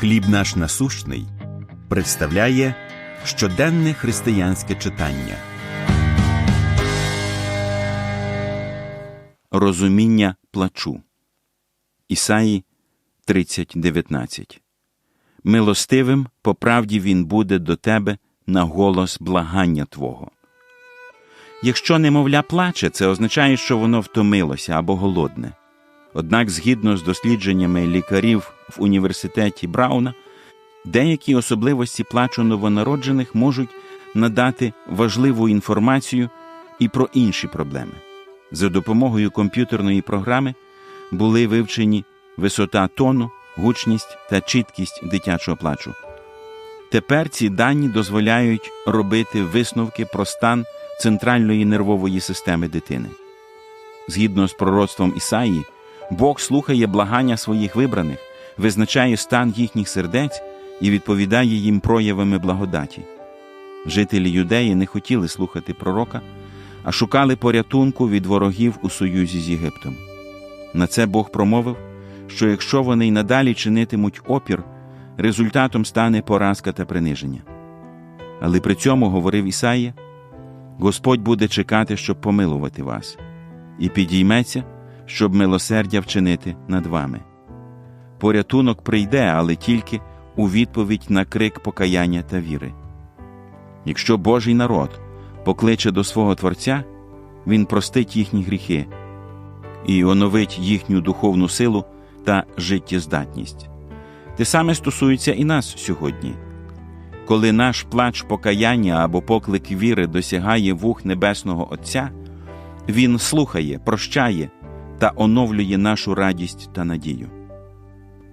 Хліб наш насущний представляє щоденне християнське читання. Розуміння плачу. Ісаї 30.19 Милостивим по правді він буде до тебе на голос благання Твого. Якщо немовля плаче, це означає, що воно втомилося або голодне. Однак, згідно з дослідженнями лікарів в університеті Брауна, деякі особливості плачу новонароджених можуть надати важливу інформацію і про інші проблеми. За допомогою комп'ютерної програми були вивчені висота тону, гучність та чіткість дитячого плачу. Тепер ці дані дозволяють робити висновки про стан центральної нервової системи дитини. Згідно з пророцтвом Ісаї, Бог слухає благання своїх вибраних, визначає стан їхніх сердець і відповідає їм проявами благодаті. Жителі юдеї не хотіли слухати пророка, а шукали порятунку від ворогів у союзі з Єгиптом. На це Бог промовив, що якщо вони й надалі чинитимуть опір, результатом стане поразка та приниження. Але при цьому говорив Ісаїя, Господь буде чекати, щоб помилувати вас, і підійметься, щоб милосердя вчинити над вами. Порятунок прийде, але тільки у відповідь на крик покаяння та віри. Якщо Божий народ покличе до свого Творця, Він простить їхні гріхи і оновить їхню духовну силу та життєздатність. Те саме стосується і нас сьогодні. Коли наш плач покаяння або поклик віри досягає вух Небесного Отця, Він слухає, прощає та оновлює нашу радість та надію.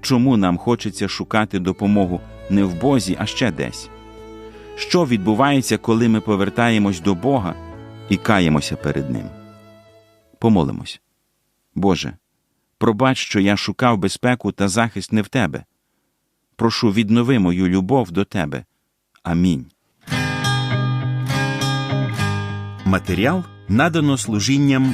Чому нам хочеться шукати допомогу не в Бозі, а ще десь? Що відбувається, коли ми повертаємось до Бога і каємося перед Ним? Помолимось. Боже, пробач, що я шукав безпеку та захист не в Тебе. Прошу, віднови мою любов до Тебе. Амінь. Матеріал надано служінням